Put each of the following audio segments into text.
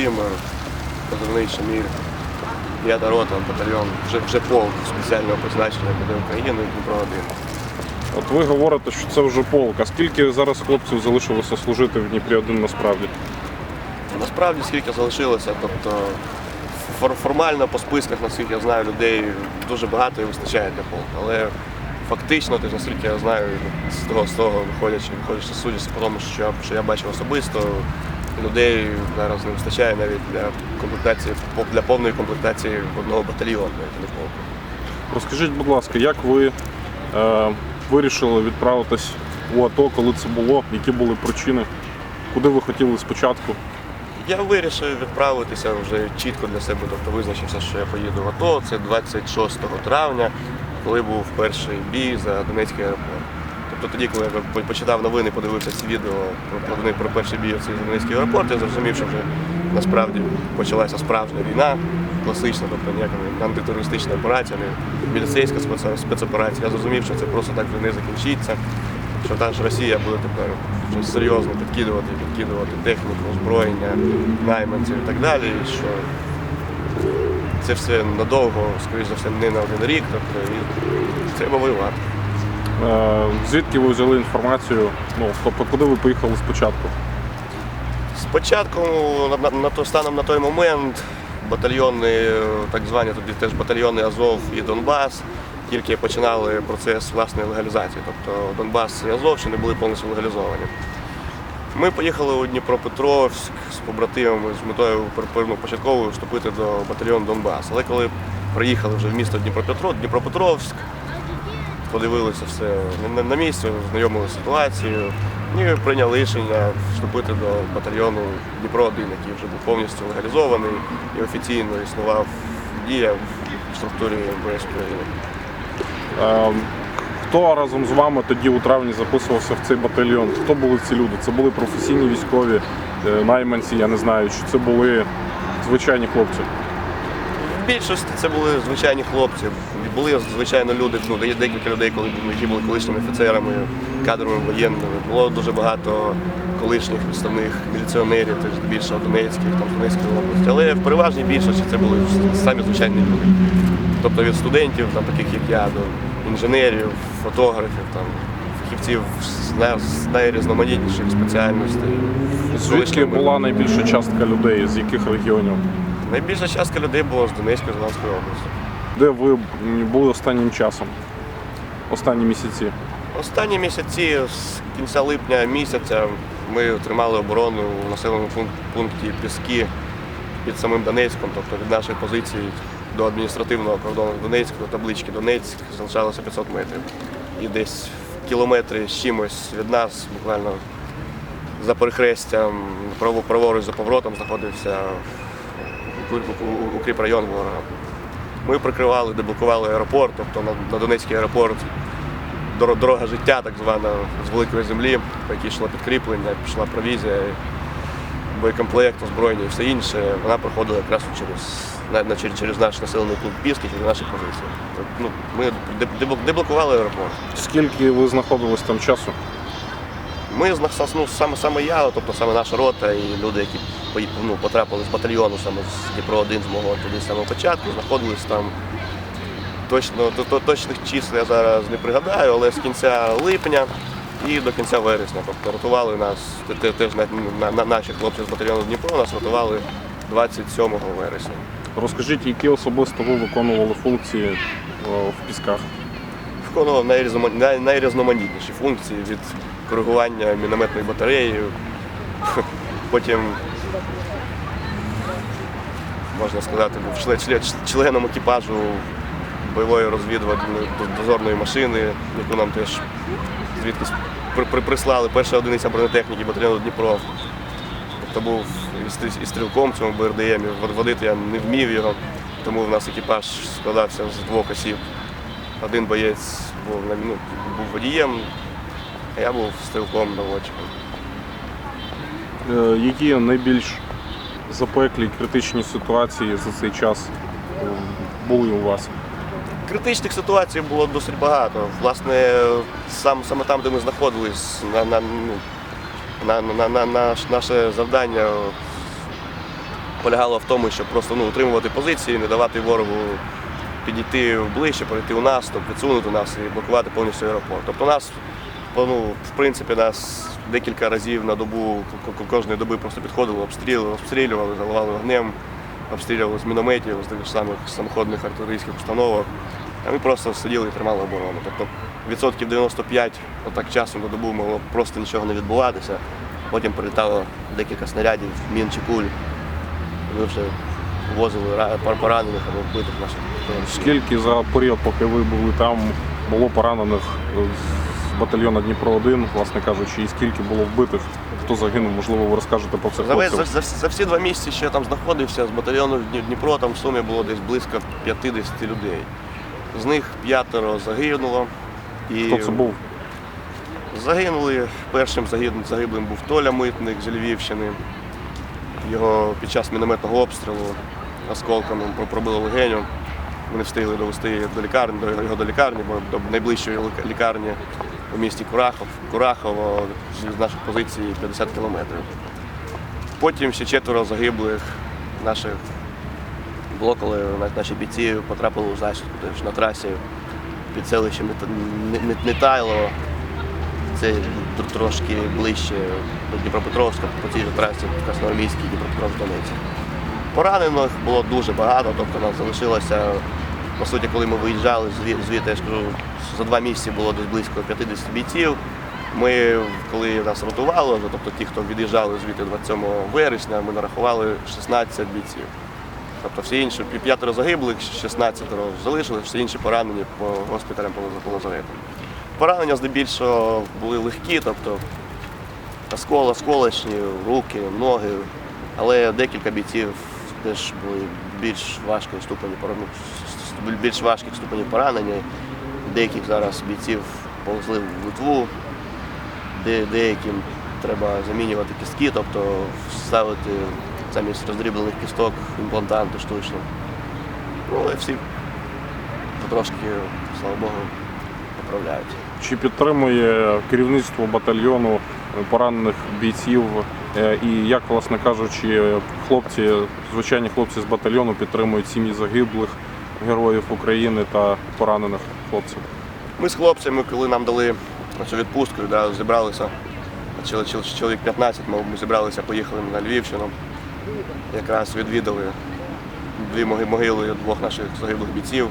Володимир, позивний Шамір, п'ята рота, батальйон, вже, вже полк спеціального призначення буде України, Дніпро 1. От ви говорите, що це вже полк. А скільки зараз хлопців залишилося служити в Дніпрі один насправді? Насправді скільки залишилося, тобто фор- формально по списках, наскільки я знаю, людей дуже багато і вистачає для полку. Але фактично, ти, наскільки я знаю, з того, з того виходячи, виходячи судячи по тому, що, що я бачив особисто, людей зараз не вистачає навіть для комплектації, для повної комплектації одного батальйону, навіть не полку. Розкажіть, будь ласка, як ви е, вирішили відправитись у АТО, коли це було, які були причини, куди ви хотіли спочатку? Я вирішив відправитися вже чітко для себе, тобто визначився, що я поїду в АТО. Це 26 травня, коли був перший бій за Донецький аеропорт. Тобто тоді, коли я почитав новини, подивився ці відео про, про, перший бій оцей за Донецький аеропорт, я зрозумів, що вже насправді почалася справжня війна, класична, тобто ніяка антитерористична операція, не міліцейська спецоперація. Я зрозумів, що це просто так вже не закінчиться що та ж Росія буде тепер щось серйозно підкидувати, підкидувати техніку, озброєння, найманців і так далі. І що це все надовго, скоріш за все, не на один рік, тобто і треба воювати. Е, звідки ви взяли інформацію? Ну, тобто, куди ви поїхали спочатку? Спочатку на, на, на станом на той момент батальйони, так звані тоді теж батальйони Азов і Донбас, тільки починали процес власної легалізації. Тобто Донбас і Азов ще не були повністю легалізовані. Ми поїхали у Дніпропетровськ з побратимами з метою ну, початково вступити до батальйону Донбас. Але коли приїхали вже в місто Дніпропетро, Дніпропетровськ, подивилися все на, на місці, знайомили ситуацію і прийняли рішення вступити до батальйону Дніпро 1 який вже був повністю легалізований і офіційно існував дія в структурі МВС України. Е, хто разом з вами тоді у травні записувався в цей батальйон? Хто були ці люди? Це були професійні військові, е, найманці, я не знаю, чи це були звичайні хлопці? В більшості це були звичайні хлопці. Були звичайно люди, ну декілька людей, коли які були колишніми офіцерами, кадровими воєнними. Було дуже багато колишніх підставних міліціонерів, теж здебільшого Донецьких, там Донецької області. Але в переважній більшості це були самі звичайні люди. Тобто від студентів, там таких як я, до інженерів, фотографів, там фахівців з найрізноманітніших спеціальностей. Звідки була найбільша частка людей, з яких регіонів? Найбільша частка людей була з Донецької з Луганської області. Де ви були останнім часом? Останні місяці? Останні місяці з кінця липня місяця ми тримали оборону у населеному пункті Піски під самим Донецьком, тобто від нашої позиції до адміністративного кордону Донецька, до таблички Донецьк залишалося 500 метрів. І десь в кілометрі з чимось від нас, буквально за перехрестям, право- праворуч за поворотом знаходився укріп- район ворога. Ми прикривали, деблокували аеропорт, тобто на, Донецький аеропорт дорога життя, так звана, з великої землі, по якій йшло підкріплення, пішла провізія, боєкомплект, озброєння і все інше. Вона проходила якраз через, через, наш населений пункт Піски, через наші позиції. Ну, ми деблокували аеропорт. Скільки ви знаходились там часу? Ми з ну, саме саме я, тобто саме наша рота і люди, які ну, потрапили з батальйону саме з Дніпро 1 з мого туди з самого початку, знаходились там. Точно, то, то, точних чисел я зараз не пригадаю, але з кінця липня і до кінця вересня. Тобто рятували нас, те- те- теж на, на, на наші хлопці з батальйону Дніпро нас рятували 27 вересня. Розкажіть, які особисто ви виконували функції о, в пісках? Виконував найрізноманітніші функції від коригування мінометної батареї, потім, можна сказати, був член, член- членом екіпажу бойової розвідувальної дозорної машини, яку нам теж звідкись при- при- прислали перша одиниця бронетехніки батальйону Дніпро. Тобто був і стрілком цьому БРДМ, водити я не вмів його, тому в нас екіпаж складався з двох осіб. Один боєць був, ну, був водієм, я був стрілком наводчиком. Е, Які найбільш запеклі критичні ситуації за цей час е, були у вас? Критичних ситуацій було досить багато. Власне, сам, саме там, де ми знаходились, на, на, ну, на, на, на, наш- наше завдання полягало в тому, щоб просто ну, утримувати позиції, не давати ворогу підійти ближче, перейти у наступ, відсунути нас і блокувати повністю аеропорт. Тобто нас, ну, в принципі, нас декілька разів на добу, кожної доби просто підходили, обстрілювали, обстрілювали, заливали вогнем, обстрілювали з мінометів, з тих самих самоходних артилерійських установок. А ми просто сиділи і тримали оборону. Тобто відсотків 95 отак часу на добу могло просто нічого не відбуватися. Потім прилітало декілька снарядів, мін чи куль. Ми вже возили пар- поранених або вбитих наших. Скільки за період, поки ви були там, було поранених з батальйону Дніпро 1, власне кажучи, і скільки було вбитих, хто загинув, можливо, ви розкажете про це За, за, за, за всі два місяці, що я там знаходився, з батальйону Дніпро там в сумі було десь близько 50 людей. З них п'ятеро загинуло. І Хто це був? Загинули. Першим загиб- загиблим був Толя Митник з Львівщини. Його під час мінометного обстрілу осколками про- пробило легеню. Ми не встигли довести до лікарні, до його до лікарні, бо до найближчої лікарні у місті Курахов, Курахово з наших позицій 50 кілометрів. Потім ще четверо загиблих наших блокали, на- наші бійці потрапили у засідку теж на трасі під селищем Нет- Нет- Це трошки ближче до Дніпропетровська, по цій же трасі Красноармійський, Дніпропетровськ Донецьк. Поранених було дуже багато, тобто нас залишилося, по суті, коли ми виїжджали звідти, я ж кажу, за два місяці було десь близько 50 бійців. Ми, коли нас ротувало, тобто ті, хто від'їжджали звідти 27 вересня, ми нарахували 16 бійців. Тобто всі інші п'ятеро загиблих, 16 залишились, всі інші поранені по госпіталям по лазаретам. Поранення здебільшого були легкі, тобто оскол, осколочні, руки, ноги, але декілька бійців теж були більш важкої ступені більш важких ступенів поранення. Деяких зараз бійців повезли в Литву, де, деяким треба замінювати кістки, тобто ставити замість роздріблених кісток імплантанти штучні. Ну, але всі потрошки, слава Богу, поправляють. Чи підтримує керівництво батальйону поранених бійців? Е, І як, власне кажучи, хлопці, звичайні хлопці з батальйону підтримують сім'ї загиблих героїв України та поранених хлопців? Ми з хлопцями, коли нам дали цю відпустку, да, зібралися, чол- чол- чоловік 15, ми ми зібралися, поїхали на Львівщину. Якраз відвідали дві могили двох наших загиблих бійців,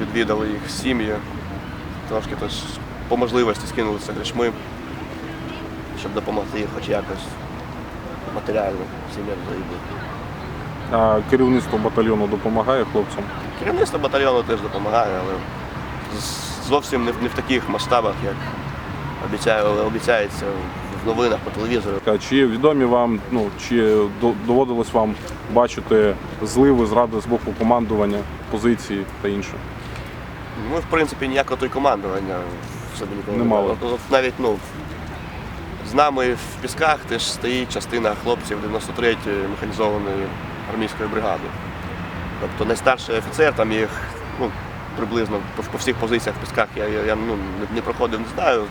відвідали їх сім'ї, трошки тож, по можливості скинулися грішми, щоб допомогти їх хоч якось матеріально сім'ям загиблих. А керівництво батальйону допомагає хлопцям? Керівництво батальйону теж допомагає, але зовсім не в, не в таких масштабах, як обіцяє, обіцяється в новинах по телевізору. А Чи відомі вам, ну чи доводилось вам бачити зливи, зради з боку командування, позиції та інше? Ми, в принципі, ніякого той командування в собі ніколи Не мали. От- от навіть ну, з нами в Пісках теж стоїть частина хлопців 93-ї механізованої армійської бригади. Тобто найстарший офіцер, там їх ну, приблизно по, по всіх позиціях в Пісках я, я, ну, не, проходив, не знаю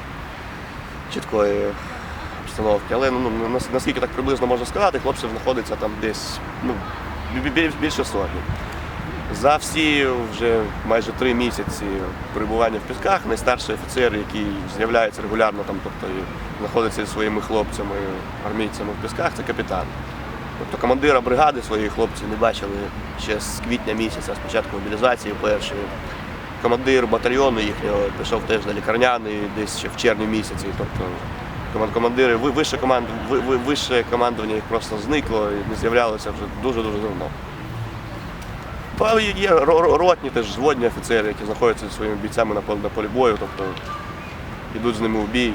чіткої обстановки. Але ну, ну, наскільки так приблизно можна сказати, хлопців знаходиться там десь ну, бі- бі- більше сотні. За всі вже майже три місяці перебування в Пісках найстарший офіцер, який з'являється регулярно там, тобто знаходиться зі своїми хлопцями, армійцями в Пісках, це капітан. Тобто командира бригади своїх хлопців не бачили ще з квітня місяця, з початку мобілізації першої. Командир батальйону їхнього пішов теж на лікарняний десь ще в червні місяці. Тобто команд- командири, вище, команд, ви- ви- вище командування їх просто зникло і не з'являлося вже дуже-дуже давно. Є ро- ро- ротні теж зводні офіцери, які знаходяться зі своїми бійцями на полі, бою, тобто йдуть з ними в бій,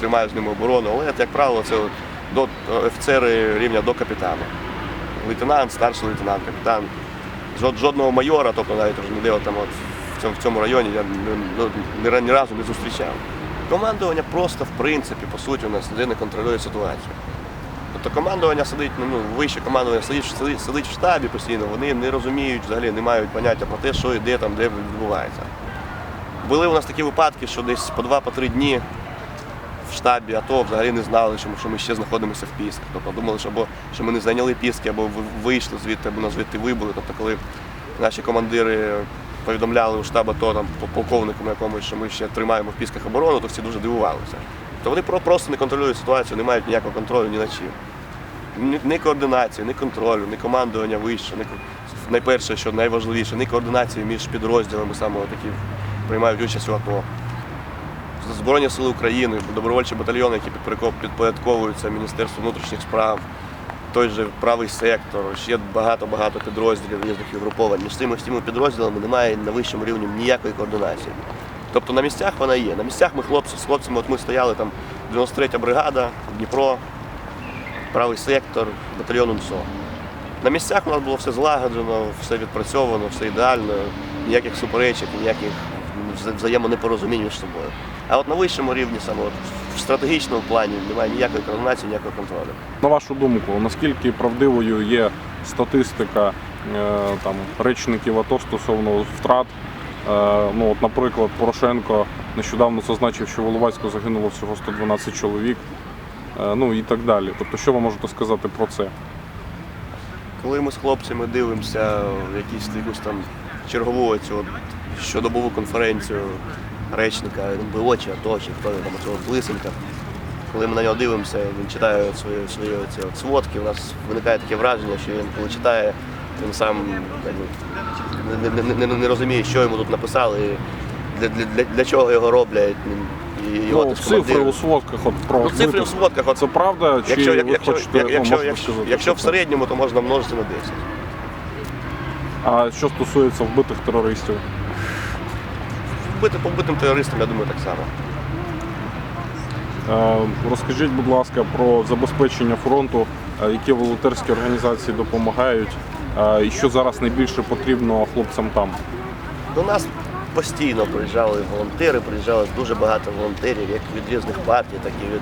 тримають з ними оборону. Але, як правило, це до, офіцери рівня до капітана. Лейтенант, старший лейтенант, капітан. Жодного майора, тобто навіть ніде там от в цьому, в цьому районі я ні, ну, ні, ні разу не зустрічав. Командування просто, в принципі, по суті, у нас не контролює ситуацію. Тобто командування сидить, ну, ну, вище командування сидить, сидить, сидить в штабі постійно, вони не розуміють взагалі, не мають поняття про те, що і де там, де відбувається. Були у нас такі випадки, що десь по два-по три дні в штабі АТО взагалі не знали, що ми, ще знаходимося в Пісках. Тобто думали, що, або, що ми не зайняли Піски, або вийшли звідти, або нас звідти вибули. Тобто, коли наші командири повідомляли у штаб АТО там, по полковнику якомусь, що ми ще тримаємо в Пісках оборону, то всі дуже дивувалися. То вони просто не контролюють ситуацію, не мають ніякого контролю ні на чим. Ні, координації, ні контролю, ні командування вище, ні, найперше, що найважливіше, ні координації між підрозділами саме які приймають участь у АТО. Збройні сили України, добровольчі батальйони, які підпорядковуються Міністерству внутрішніх справ, той же правий сектор, ще багато-багато підрозділів різних угруповань. Між цими всіми підрозділами немає на вищому рівні ніякої координації. Тобто на місцях вона є. На місцях ми хлопці з хлопцями, от ми стояли там 93-я бригада, Дніпро, правий сектор, батальйон УНСО. На місцях у нас було все злагоджено, все відпрацьовано, все ідеально, ніяких суперечок, ніяких взаємонепорозумінь між собою. А от на вищому рівні, саме от в стратегічному плані, немає ніякої координації, ніякого контролю. На вашу думку, наскільки правдивою є статистика е, там, речників АТО стосовно втрат? Е, ну, от, наприклад, Порошенко нещодавно зазначив, що в Іловайську загинуло всього 112 чоловік, е, ну і так далі. Тобто, що ви можете сказати про це? Коли ми з хлопцями дивимося в якісь якусь там чергову цю от щодобову конференцію речника чи АТО, чи хто він там цього Лисенка, коли ми на нього дивимося, він читає свої, свої ці от сводки, у нас виникає таке враження, що він коли читає, він сам не, не, не, не розуміє, що йому тут написали, і для, для, для, для чого його роблять. І Ну, цифри у сводках от, про Ну, цифри в сводках, от Це правда? Чи Якщо, ви якщо, хочете ну, якщо, якщо, якщо в середньому, то можна множити на 10. А що стосується вбитих терористів? Бити по вбитим терористам, я думаю, так само. Е, Розкажіть, будь ласка, про забезпечення фронту, е, які волонтерські організації допомагають, е, і що зараз найбільше потрібно хлопцям там. До нас постійно приїжджали волонтери, приїжджало дуже багато волонтерів, як від різних партій, так і від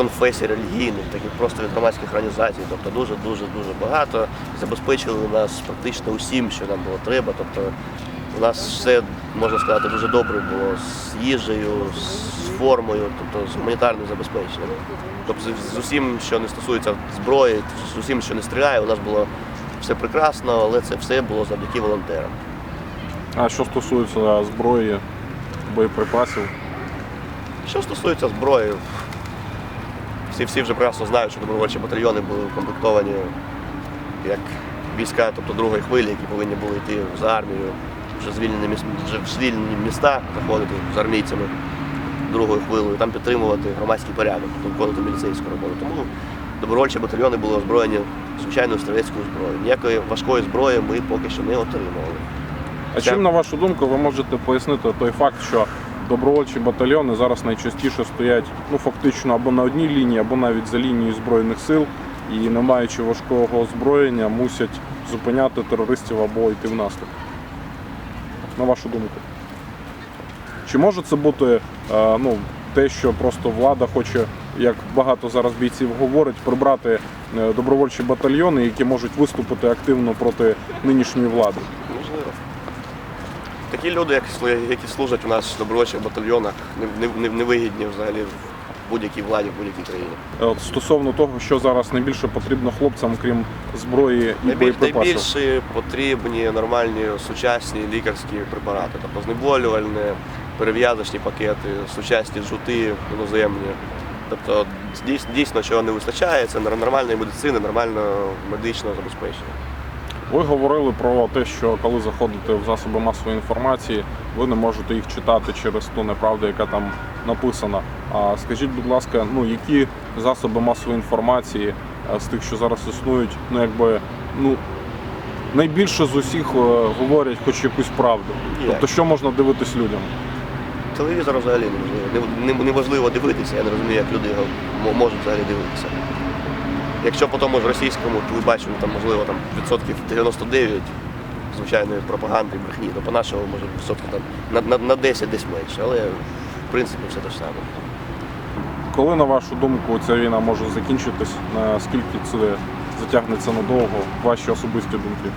конфесій релігійних, так і просто від громадських організацій. Тобто дуже, дуже, багато. Забезпечили нас практично усім, що нам було треба. Тобто у нас все, можна сказати, дуже добре було з їжею, з формою, тобто з гуманітарним забезпеченням. Тобто з усім, що не стосується зброї, з усім, що не стріляє, у нас було все прекрасно, але це все було завдяки волонтерам. А що стосується зброї, боєприпасів, Що стосується зброї, всі, всі вже прекрасно знають, що добровольчі батальйони були укомплектовані як війська, тобто другої хвилі, які повинні були йти за армію, вже звільнені, вже в звільнені міста заходити з армійцями другою хвилею, там підтримувати громадський порядок, виконувати міліцейську роботу. Тому добровольчі батальйони були озброєні звичайною стрілецькою зброєю. Ніякої важкої зброї ми поки що не отримували. А Це- чим, на вашу думку, ви можете пояснити той факт, що добровольчі батальйони зараз найчастіше стоять ну, фактично або на одній лінії, або навіть за лінією Збройних сил і, не маючи важкого озброєння, мусять зупиняти терористів або йти в наступ? На вашу думку? Чи може це бути е, ну, те, що просто влада хоче, як багато зараз бійців говорить, прибрати е, добровольчі батальйони, які можуть виступити активно проти нинішньої влади? Такі люди, як які служать у нас в добровольчих батальйонах, не, не, не, не вигідні взагалі в будь-якій владі, в будь-якій країні. Е, От стосовно того, що зараз найбільше потрібно хлопцям, крім зброї і Найбільш, боєприпасів. найбільше потрібні нормальні сучасні лікарські препарати, тобто знеболювальні, перев'язочні пакети, сучасні жути іноземні. Тобто дійсно, дійсно чого не вистачає, це нормальної медицини, нормального медичного забезпечення. Ви говорили про те, що коли заходите в засоби масової інформації, ви не можете їх читати через ту неправду, яка там написана. А скажіть, будь ласка, ну які засоби масової інформації е, з тих, що зараз існують, ну якби ну найбільше з усіх е, говорять хоч якусь правду. Тобто, що можна дивитись людям? Телевізор взагалі неможливо. Не- не- Неможливо дивитися, я не розумію, як люди його можуть взагалі дивитися. Якщо по тому ж російському телебаченню там можливо там відсотків 99 звичайної пропаганди і брехні, то по нашому може відсотків там на, на, на 10 десь менше, але в принципі все те ж саме. Коли, на вашу думку, ця війна може закінчитись? Наскільки це затягнеться надовго? Ваші особисті думки?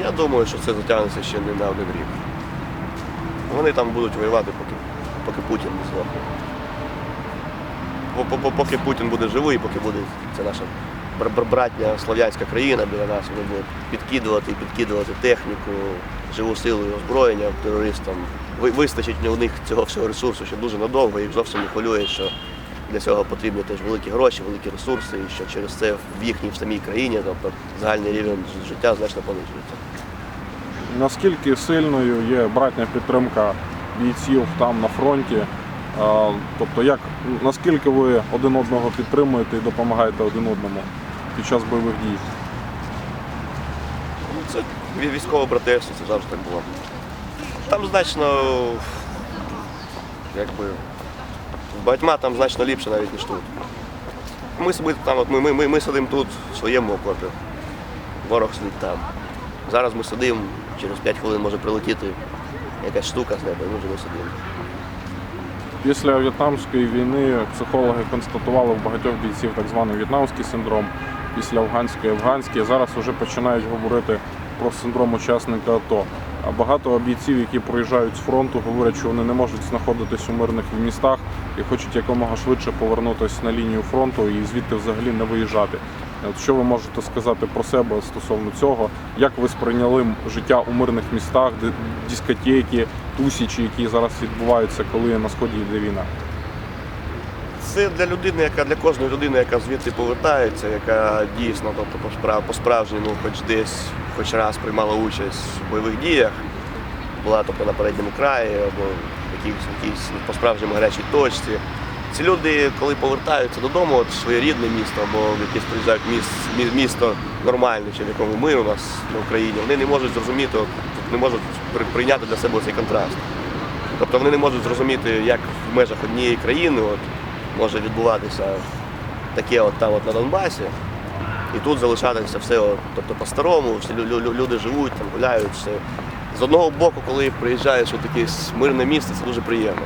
Я думаю, що це затягнеться ще не на один рік. Вони там будуть воювати, поки, поки Путін не по- поки Путін буде живий, поки буде це наша братня слов'янська країна біля нас, вони будуть підкидувати і підкидувати техніку, живу силу і озброєння терористам. Вистачить у них цього всього ресурсу ще дуже надовго, їх зовсім не хвилює, що для цього потрібні теж великі гроші, великі ресурси, і що через це в їхній в самій країні, тобто загальний рівень життя значно понижується. Наскільки сильною є братня підтримка бійців там на фронті? Тобто, як наскільки ви один одного підтримуєте і допомагаєте один одному під час бойових дій? Ну, Це ві- військове братерство, це завжди так було. Там значно, якби, багатьма там значно ліпше навіть, ніж тут. Ми, собі там, от ми, ми, ми, ми сидимо тут, в своєму окопі. Ворог сидить там. Зараз ми сидимо, через 5 хвилин може прилетіти якась штука з неба, і ми вже не сидимо. Після В'єтнамської війни психологи констатували в багатьох бійців так званий в'єтнамський синдром, після афганської афганський. Зараз вже починають говорити про синдром учасника АТО. А багато бійців, які проїжджають з фронту, говорять, що вони не можуть знаходитись у мирних містах і хочуть якомога швидше повернутися на лінію фронту і звідти взагалі не виїжджати. От що ви можете сказати про себе стосовно цього? Як ви сприйняли життя у мирних містах, ди- дискотеки, тусічі, які зараз відбуваються, коли на сході йде війна? Це для людини, яка для кожної людини, яка звідти повертається, яка дійсно, тобто по справ- по-справжньому, хоч десь, хоч раз приймала участь в бойових діях, була тобто на передньому краї або в якійсь, якійсь по-справжньому гарячій точці. Ці люди, коли повертаються додому, от в своє рідне місто або в якесь приїжджають міс- мі- місто нормальне, чи в якому ми у нас на Україні, вони не можуть зрозуміти, не можуть при- прийняти для себе цей контраст. Тобто вони не можуть зрозуміти, як в межах однієї країни от, може відбуватися таке от там от на Донбасі, і тут залишатися все от, тобто по-старому, люди живуть, там гуляють, все. З одного боку, коли приїжджаєш у таке мирне місце, це дуже приємно.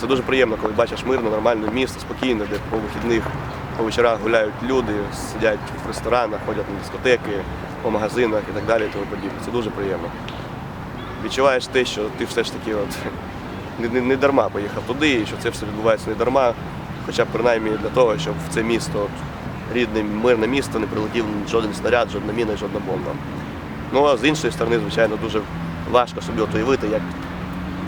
Це дуже приємно, коли бачиш мирне, нормальне місто, спокійне, де по вихідних, по вечорах гуляють люди, сидять в ресторанах, ходять на дискотеки, по магазинах і так далі. Тому подібне. Це дуже приємно. Відчуваєш те, що ти все ж таки от, не, не, не дарма поїхав туди, і що це все відбувається не дарма, хоча б принаймні для того, щоб в це місто, рідне мирне місто, не прилетів жоден снаряд, жодна міна, жодна бомба. Ну а з іншої сторони, звичайно, дуже важко собі от уявити, як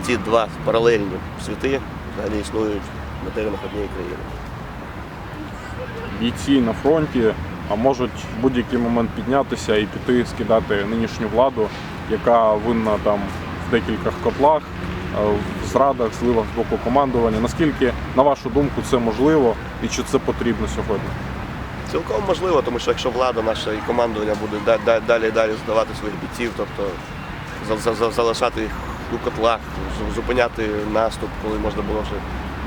ці два паралельні світи взагалі існують на теренах однієї країни. Бійці на фронті а можуть в будь-який момент піднятися і піти скидати нинішню владу, яка винна там в декількох котлах, в зрадах, зливах з боку командування. Наскільки, на вашу думку, це можливо і чи це потрібно сьогодні? Цілком можливо, тому що якщо влада наша і командування буде да- да- далі і далі здавати своїх бійців, тобто за- за- за- залишати їх у котлах, зупиняти наступ, коли можна було вже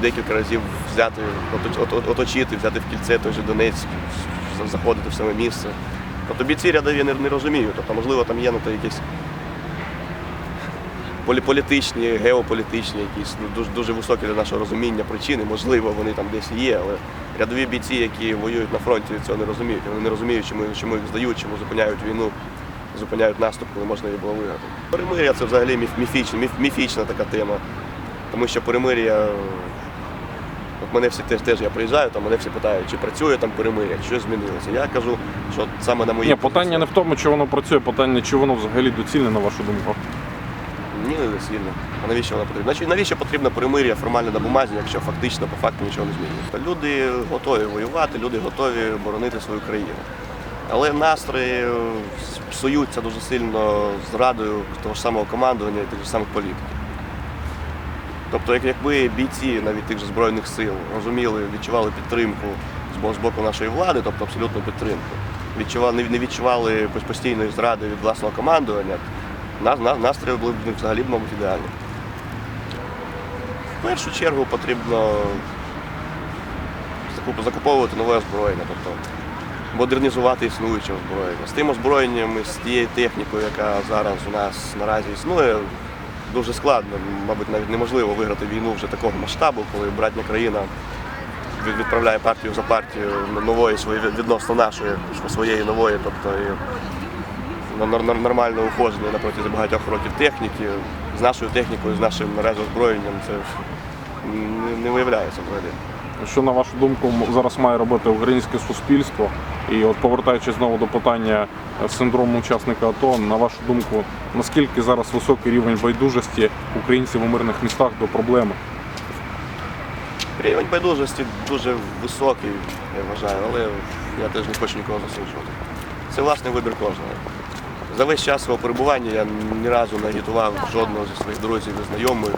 декілька разів взяти, оточ- от- от- оточити, взяти в кільце той же Донецьк, заходити в саме місце. Тобто бійці рядові не, розуміють, тобто, можливо, там є ну, то якісь полі- політичні, геополітичні, якісь ну, дуже, дуже високі для нашого розуміння причини, можливо, вони там десь є, але рядові бійці, які воюють на фронті, цього не розуміють. Вони не розуміють, чому, чому їх здають, чому зупиняють війну, зупиняють наступ, коли можна її було виграти. Перемир'я це взагалі міф, міфічна, міф, міфічна така тема. Тому що перемир'я. От мене всі теж, теж я приїжджаю, там мене всі питають, чи працює там перемир'я, щось змінилося. Я кажу, що саме на моїй Ні, питання не в тому, чи воно працює, питання, чи воно взагалі доцільне, на вашу думку. Не сильно. А навіщо вона потрібна? Навіщо потрібна перемир'я формально на бумазі, якщо фактично по факту нічого не змінюється? Люди готові воювати, люди готові боронити свою країну. Але настрої псуються дуже сильно зрадою того ж самого командування і тих же самих політиків. Тобто, якби бійці навіть тих же Збройних сил розуміли, відчували підтримку з боку нашої влади, тобто абсолютну підтримку, відчували, не відчували постійної зради від власного командування, на, на, настрої були б взагалі, мабуть, ідеальні. В першу чергу потрібно закуповувати нове озброєння, тобто модернізувати існуюче озброєння. З тим озброєнням, з тією технікою, яка зараз у нас наразі існує, дуже складно, мабуть, навіть неможливо виграти війну вже такого масштабу, коли братня країна відправляє партію за партію нової своєї відносно нашої, своєї нової, тобто і на нор- нор- уходження на протязі багатьох років техніки. З нашою технікою, з нашим наразі озброєнням це не, не виявляється взагалі. Що на вашу думку зараз має робити українське суспільство? І от повертаючись знову до питання е, синдрому учасника АТО, на вашу думку, наскільки зараз високий рівень байдужості українців у мирних містах до проблеми? Рівень байдужості дуже високий, я вважаю, але я теж не хочу нікого засуджувати. Це власний вибір кожного. За весь час свого перебування я ні разу не агітував жодного зі своїх друзів і знайомих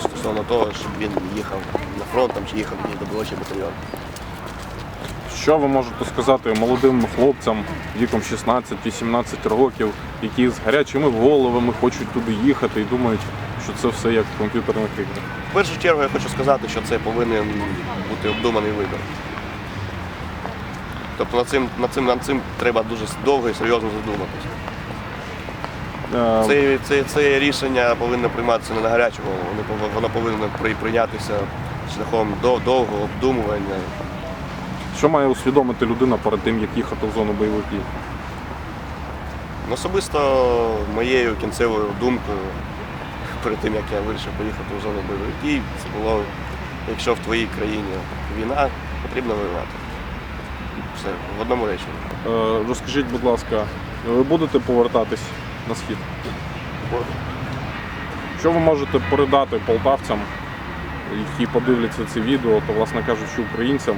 стосовно того, щоб він їхав на фронт там, чи їхав в добровольчий батальйон. Що ви можете сказати молодим хлопцям віком 16-18 років, які з гарячими головами хочуть туди їхати і думають, що це все як в комп'ютерних іграх? В першу чергу я хочу сказати, що це повинен бути обдуманий вибір. Тобто над цим, над цим, над цим треба дуже довго і серйозно задуматися. Е, Це, це, це рішення повинно прийматися не на гарячу голову, воно повинно прийнятися шляхом довгого обдумування. Що має усвідомити людина перед тим, як їхати в зону бойових дій? Особисто моєю кінцевою думкою перед тим, як я вирішив поїхати у зону бойових дій, це було, якщо в твоїй країні війна, потрібно воювати. Все, в одному реченні. Е, Розкажіть, будь ласка, ви будете повертатись на схід? Що ви можете передати полтавцям, які подивляться це відео, то, власне кажучи, українцям?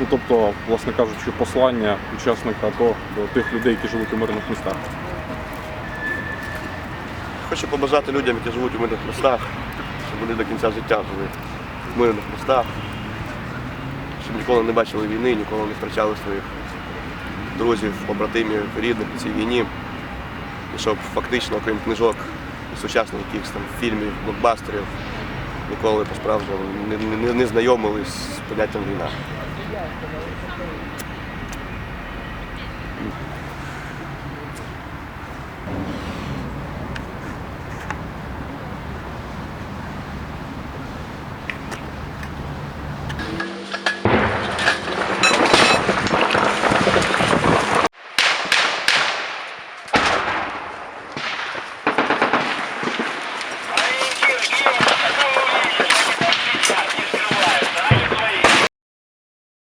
Ну, тобто, власне кажучи, послання учасника АТО до тих людей, які живуть у мирних містах. Хочу побажати людям, які живуть у мирних містах, щоб вони до кінця життя жили в мирних містах, щоб ніколи не бачили війни, ніколи не втрачали своїх друзів, побратимів, рідних у цій війні. Щоб фактично, окрім книжок сучасних якихось там фільмів, блокбастерів, ніколи по-справжньому не, не, не знайомились з поняттям війна.